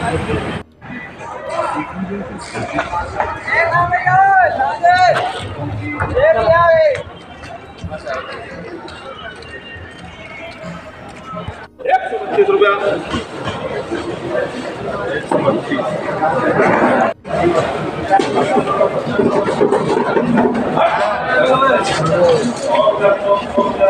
Ja, ja, ja, ja,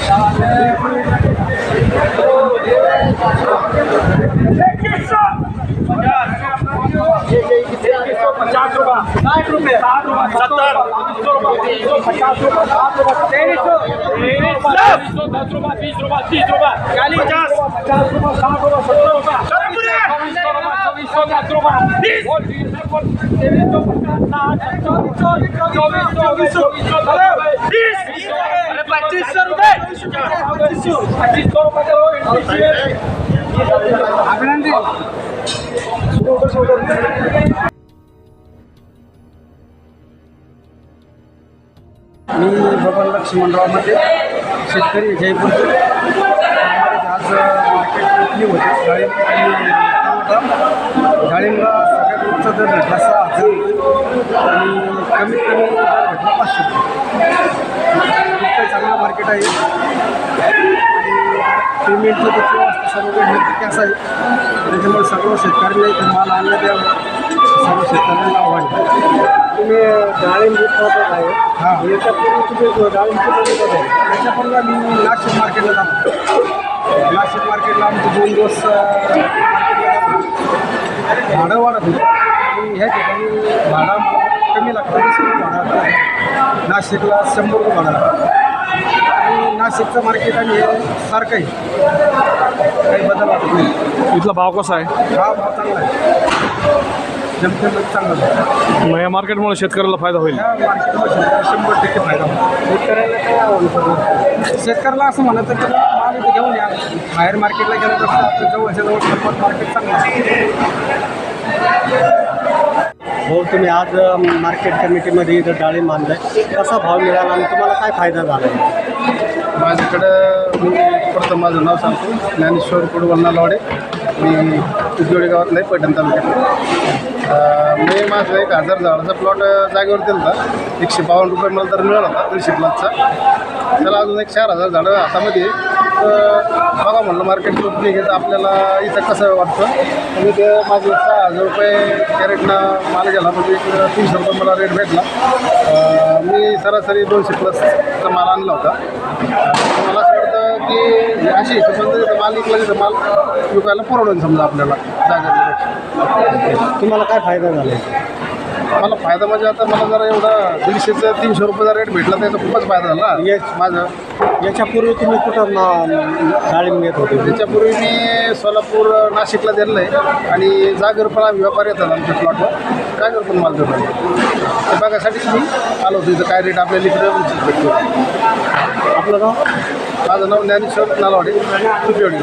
સાઠ રૂપિયા પચાસ રૂપિયા ત્રેવીસો ત્રેવીસો દસ રૂપિયા વીસ રૂપિયા ત્રીસ રૂપિયા ચાલીસ પચાસ પચાસ રૂપિયા સાઠ રૂપિયા સત્તર રૂપિયા ચોવીસો દસ રૂપિયા ચોવીસો પચીસો રૂપિયા પચીસો રૂપિયા અભિનંદન मी बबन लक्ष्मणरावमध्ये शेतकरी जयपूरचे आज मार्केट विकली होती. डाळिंब आणि टमाटर डाळिंबला सगळ्यात उच्च दर भेटला सहा हजार आणि कमीत कमी दर भेटला पाचशे रुपये. चांगलं मार्केट आहे. पेमेंटचं देखील व्यवस्था सर्व काही कॅस आहे. त्याच्यामुळे सर्व शेतकऱ्यांना इथे माल आणला द्यावा सर्व शेतकऱ्यांना आव्हान तुम्ही डाळिंब उत्पादक आहे हां. याच्यापूर्वी तुम्ही डाळिंब कुठे विकत आहे त्याच्यापूर्वी मी नाशिक मार्केटला जातो नाशिक मार्केटला आमचे दोन दिवस अं, मार्केटला जातो भाडं वाढत होतं. आणि ह्या ठिकाणी भाडं मला कमी लागतं. रुपये भाडं लागतं. नाशिकला शंभर रुपये भाडं लागतं. आणि नाशिकचं मार्केट आणि हे सारखं आहे काही बदल वाटत नाही. इथला भाव कसा आहे? हा भाव चांगला आहे. चांगला मग या मार्केटमुळे शेतकऱ्याला फायदा होईल. मार्केटमध्ये शेतकऱ्याला शंभर टक्के फायदा होतो शेतकऱ्याला काय शेतकऱ्याला असं म्हणायचं की माल इथे घेऊन या. बाहेर मार्केटला गेल्यापेक्षा आपल्या जवळच्या जवळ मार्केट चांगलं आहे. भाऊ तुम्ही आज अ, मार्केट कमिटीमध्ये इथं डाळिंब आणलं कसा भाव मिळाला आणि तुम्हाला काय फायदा झाला? माझ्याकडं मी प्रथम माझं नाव सांगतो. ज्ञानेश्वर कुडवल लावडे मी उजवडी गावातला आहे पैठण तालुक्यात अं, मी माझं एक हजार झाडाचा प्लॉट जागेवर दिला होता एकशे बावन्न रुपये मला तर मिळाला होता दीडशे प्लॉटचा त्याला अजून एक चार हजार झाडं हातामध्ये बघा म्हणलं मार्केट कंपनी घेतं आपल्याला इथं कसं वाटतं? मी ते माझं सहा हजार रुपये कॅरेटनं माल गेला म्हणजे एक तीनशे रुपये मला रेट भेटला. मी सरासरी दोनशे प्लसचा माल आणला होता. मला असं वाटतं की अशी हिशोबाने माल तिथं माल विकायला परवडेल समजा आपल्याला जागा तुम्हाला काय फायदा झाला? मला फायदा म्हणजे आता मला जरा एवढा दीडशेचं तीनशे रुपयाचा रेट भेटला त्याचा खूपच फायदा झाला. Yes. माझं. याच्यापूर्वी तुम्ही कुठं डाळिंब घेत होते? त्याच्यापूर्वी मी सोलापूर नाशिकला दिलं आहे आणि जागर पण आम्ही व्यापारी येतात आमच्या प्लॉटवर जागर पण माल देतो ते बघायसाठीच मी आलो होतो इथं. काय रेट आपल्याला इकडे भेटतो. आपलं नाव माझं नाव ज्ञानेश्वर नालवाडे तुपेवाडी